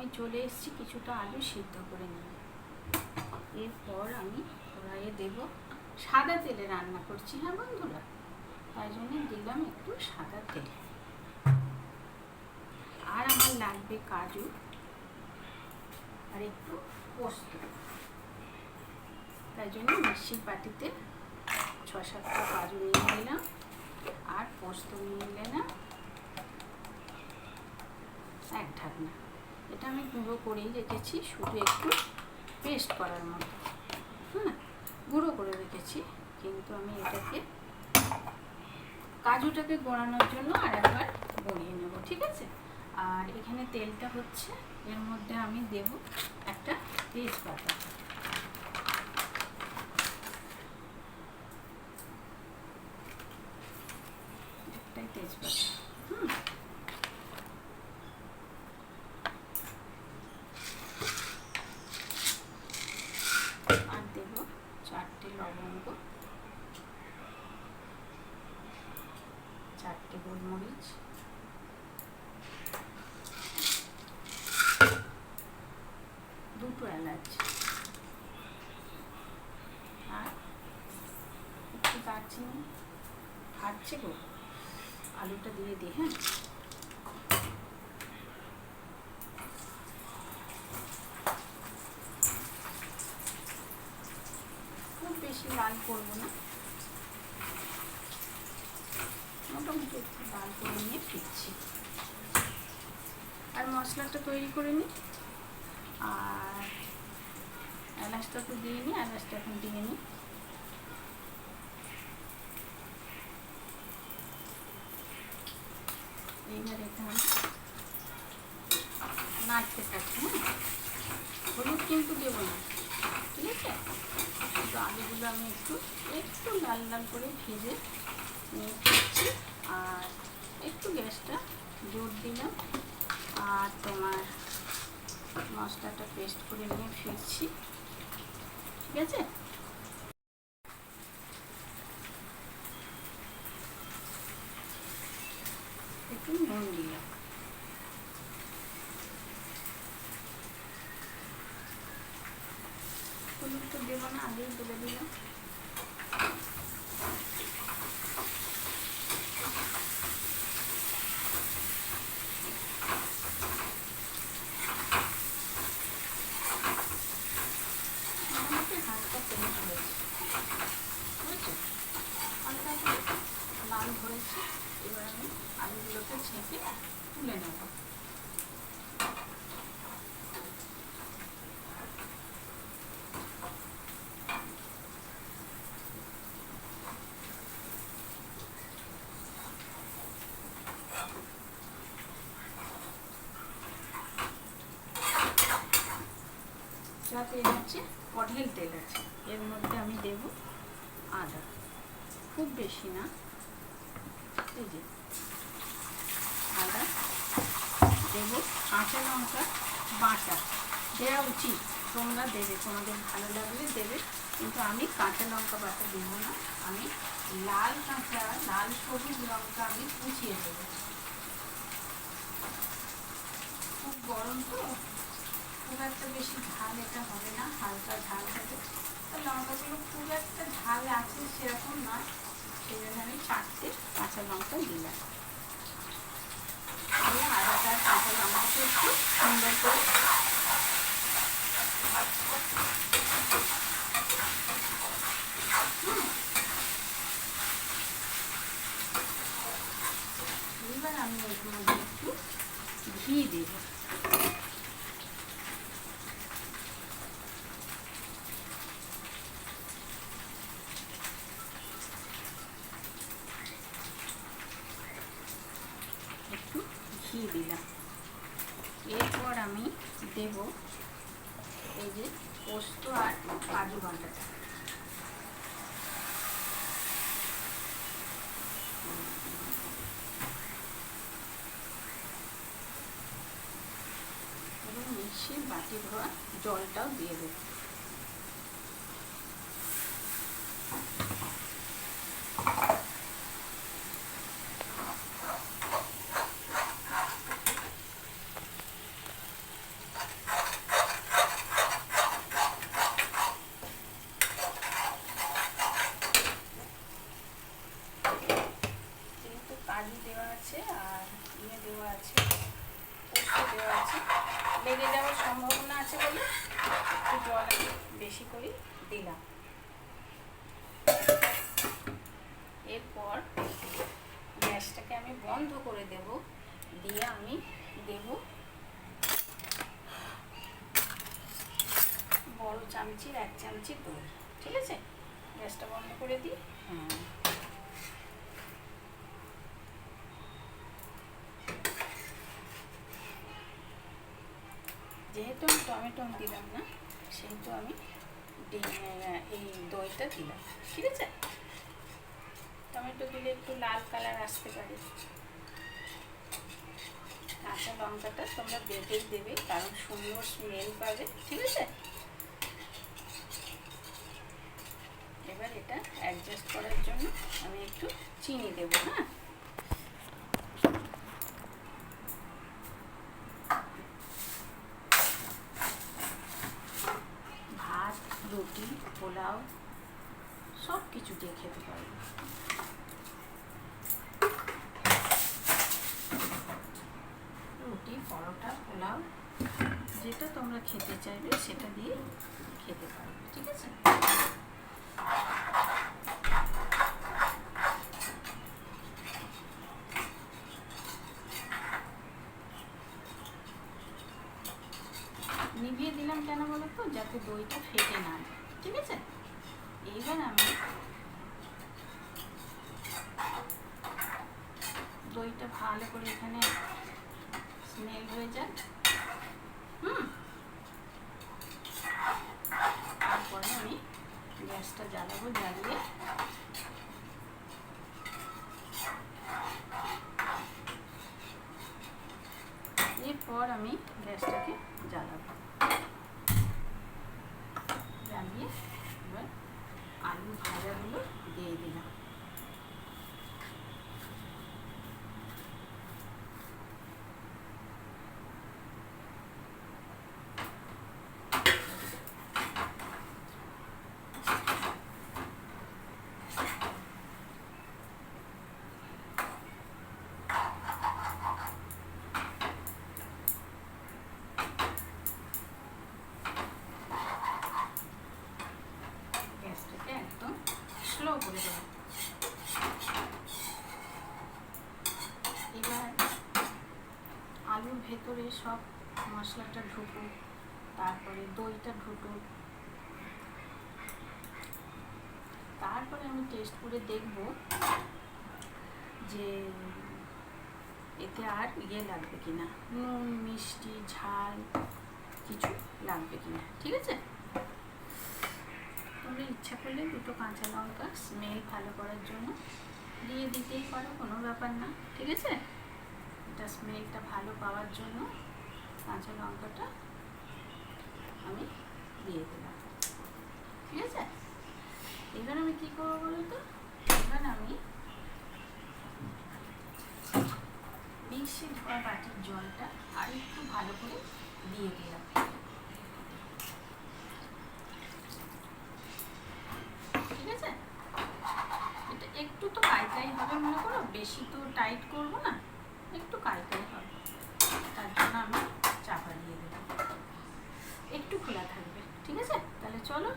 আমি চলে এসেছি কিছুটা আলু সিদ্ধ করে নিয়ে। এরপর আমি কড়াইয়ে দেব সাদা তেলে রান্না করছি হ্যাঁ বন্ধুরা? তাই জন্য দিলাম একটু সাদা তেল। আর আমার লাগবে কাজু আর একটু পোস্ত। তাই জন্য মিক্সির পাটিতে ছ সাতটা কাজু নিয়ে নিলাম আর পোস্ত নিয়ে নিলাম এক ঢাকনা। এটা আমি গুঁড়ো করেই রেখেছি, শুধু একটু পেস্ট করার মতো। হ্যাঁ গুঁড়ো করে রেখেছি, কিন্তু আমি এটাকে কাজুটাকে গোড়ানোর জন্য আর একবার গড়িয়ে নেব, ঠিক আছে? আর এখানে তেলটা হচ্ছে, এর মধ্যে আমি দেব একটা তেজপাতা। একটাই তেজপাতা, হুম আর দেব চারটে লবঙ্গ চারটে গোলমরিচ দুটো এলাচ আর একটু দারচিনি। ফাটছে গো। আলুটা দিয়ে দিই হ্যাঁ? খুব বেশি লাল করব না। মোটামুটি একটু লাল করে নিয়ে ফিরছি আর মশলাটা তৈরি করে নিই। আর এলাচটা তো দিয়ে নিই এলাচটা এখন দিয়ে নিই। এইবার এটা হ্যাঁ? হলুদ কিন্তু দেবো না, ঠিক আছে? কিন্তু আলুগুলো আমি একটু একটু লাল লাল করে ভেজে নিয়ে আর একটু গ্যাসটা জোর দিলাম। আর তোমার মশলাটা পেস্ট করে নিয়ে ফিরছি ঠিক আছে? একটু নুন দিলাম হলুদ তো দেবো না, আগেই বলে দিলাম মোটামুটি হালকা পেস্ট হয়েছে বুঝেছ হালকা একটু লাল হয়েছে এবার আমি আলুগুলোকে ছেঁকে তুলে নেব যা তেল আছে তেল আছে। এর মধ্যে আমি দেব আদা। খুব বেশি না। এই যে আদা, দেবো কাঁচা লঙ্কা, বাটা। দেওয়া উচিত। তোমরা দেবে, তোমাদের ভালো লাগলে দেবে। কিন্তু আমি কাঁচা লঙ্কা, বাটা দেবো না। আমি লাল কাঁচা, লাল সবুজ লঙ্কা আমি কুচিয়ে দেবো। খুব গরম তো। খুব একটা বেশি ঝাল এটা হবে না, হালকা ঝাল হবে। তো লঙ্কাগুলো খুব একটা ঝাল আছে সেরকম নয় সেই জন্য আমি চারটে কাঁচা লঙ্কা দিলাম দিয়ে আদাটা কাঁচা লঙ্কাটা একটু সুন্দর করে এবার আমি এর একটু ঘি দেবো একটু ঘি দিলাম। এরপর আমি দেব এই যে পোস্ত আর কাজু বাটাটা মিক্সির বাটি ধোয়া জলটাও দিয়ে দেবো ছেড়ে যাওয়ার সম্ভাবনা আছে বলে একটু জল আমি বেশি করে দিলাম এরপর গ্যাসটাকে আমি বন্ধ করে দেব, দিয়ে আমি দেব বড় চামচির, এক চামচি দই, ঠিক আছে? গ্যাসটা বন্ধ করে দিই। হ্যাঁ যেহেতু আমি টমেটো দিলাম না, সেহেতু আমি এই দইটা দিলাম, ঠিক আছে? টমেটো দিলে একটু লাল কালার আসতে পারে। কাঁচা লঙ্কাটা তোমরা বেটেই দেবে, কারণ সুন্দর স্মেল পাবে, ঠিক আছে? এবার এটা অ্যাডজাস্ট করার জন্য আমি একটু চিনি দেবো হ্যাঁ? ভাত, রুটি, পোলাও সব কিছু দিয়ে খেতে পারবে রুটি পরোটা, পোলাও, যেটা তোমরা খেতে চাইবে সেটা দিয়ে খেতে পারবে ঠিক আছে? নিভিয়ে দিলাম কেন বলো তো যাতে দইটা ফেটে না ঠিক আছে? এইবার আমি দইটা ভালো করে এখানে স্মেল হয়ে যায় হুম। তারপরে আমি গ্যাসটা জ্বালাবো, জ্বালিয়ে। এরপর আমি গ্যাসটাকে জ্বালাবো। জ্বালিয়ে এবার আলু ভাজাগুলো দিয়ে দিলাম গ্যাসটাকে একদম স্লো করে দেবো এবার আলুর ভেতরে সব মশলাটা ঢুকুক, তারপরে দইটা ঢুকুক। তারপরে আমি টেস্ট করে দেখব যে এতে আর ইয়ে লাগবে কিনা, নুন, মিষ্টি, ঝাল কিছু লাগবে কিনা, ঠিক আছে? তোমরা ইচ্ছা করলে দুটো কাঁচা লঙ্কা, স্মেল ভালো করার জন্য দিয়ে দিতেই পারো, কোনো ব্যাপার না। ঠিক আছে? এটা স্মেলটা ভালো পাওয়ার জন্য কাঁচা লঙ্কাটা আমি দিয়ে দিলাম। ঠিক আছে? এবার আমি কী করব বলো তো? এবার আমি মিক্সি ধোয়া বাটির জলটা আর একটু ভালো করে দিয়ে দিলাম ঠিক আছে এটা একটু তো কাইকাই হবে মনে করো বেশি তো টাইট করব না, একটু কালকেই হবে। তার জন্য আমি চাপা দিয়ে দেবো। একটু খোলা থাকবে, ঠিক আছে? তাহলে চলো।